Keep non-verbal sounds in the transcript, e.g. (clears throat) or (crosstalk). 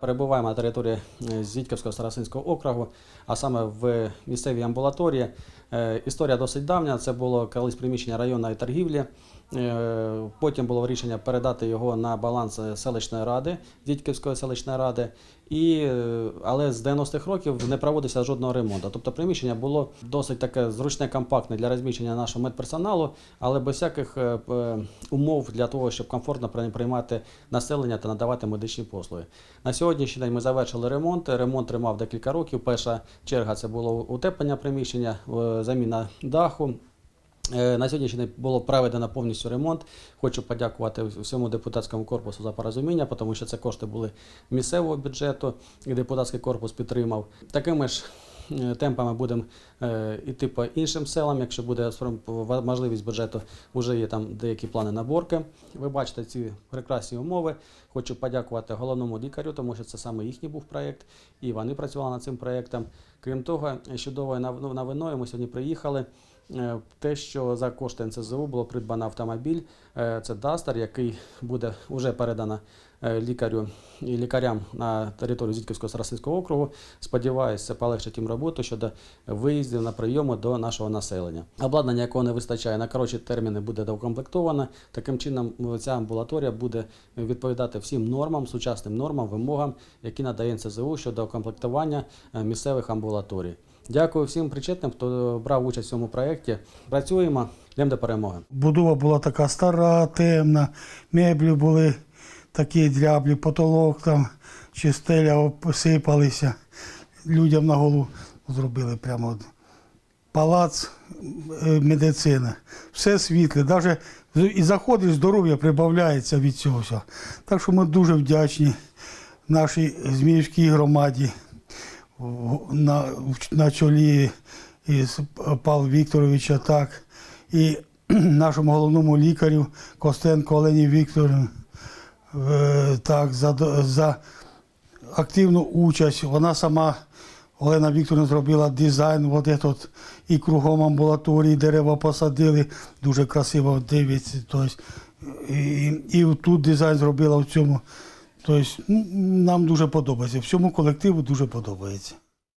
Перебуваємо на території е, Зітьківського старосинського округу, а саме в місцевій амбулаторії. Е, Історія досить давня. Це було колись приміщення районної торгівлі. Е, Потім було рішення передати його на баланс селищної ради, Зітьківської селищної ради. І, але з 90-х років не проводився жодного ремонту. Тобто приміщення було досить таке зручне, компактне для розміщення нашого медперсоналу, але без всяких умов для того, щоб комфортно приймати населення та надавати медичні послуги. На сьогоднішній день ми завершили ремонт. Ремонт тримав декілька років. Перша черга це було утеплення приміщення, е, заміна даху. Е, На сьогоднішній день було проведено повністю ремонт. Хочу подякувати всьому депутатському корпусу за порозуміння, тому що це кошти були місцевого бюджету, і депутатський корпус підтримав. Такими ж темпами будемо е, йти по іншим селам. Якщо буде можливість бюджету, вже є там деякі плани наборки. Ви бачите ці прекрасні умови. Хочу подякувати головному лікарю, тому що це саме їхній був проєкт, і вони працювали над цим проєктом. Крім того, чудовою нов- новиною ми сьогодні приїхали. Е, Те, що за кошти НСЗУ було придбано автомобіль, е, це Дастер, який буде вже передано е, лікарю і лікарям на територію Зітківського старостинського округу. Сподіваюся, це полегшить їм роботу щодо виїздів на прийоми до нашого населення. Обладнання, якого не вистачає, на коротші терміни буде доукомплектовано. Таким чином, ця амбулаторія буде відповідати всім нормам, сучасним нормам, вимогам, які надає НСЗУ щодо комплектування е, місцевих амбулаторій. Дякую всім причетним, хто брав участь в цьому проєкті. Працюємо, йдемо до перемоги. Будова була така стара, темна, меблі були такі дряблі, потолок там, чи стеля. Людям на голову зробили прямо палац е, медицини. Все світле, навіть і заходиш, здоров'я прибавляється від цього всього. Так що ми дуже вдячні нашій Зміївській громаді на, на чолі із Павла Вікторовича, так, і (clears throat) нашому головному лікарю Костенко Олені Вікторівні, е, так, за, за активну участь. Вона сама, Олена Вікторівна, зробила дизайн, от этот, і кругом амбулаторії дерева посадили, дуже красиво дивиться. Тобто, і, і тут дизайн зробила в цьому. Тобто, нам дуже подобається. Всьому колективу дуже подобається.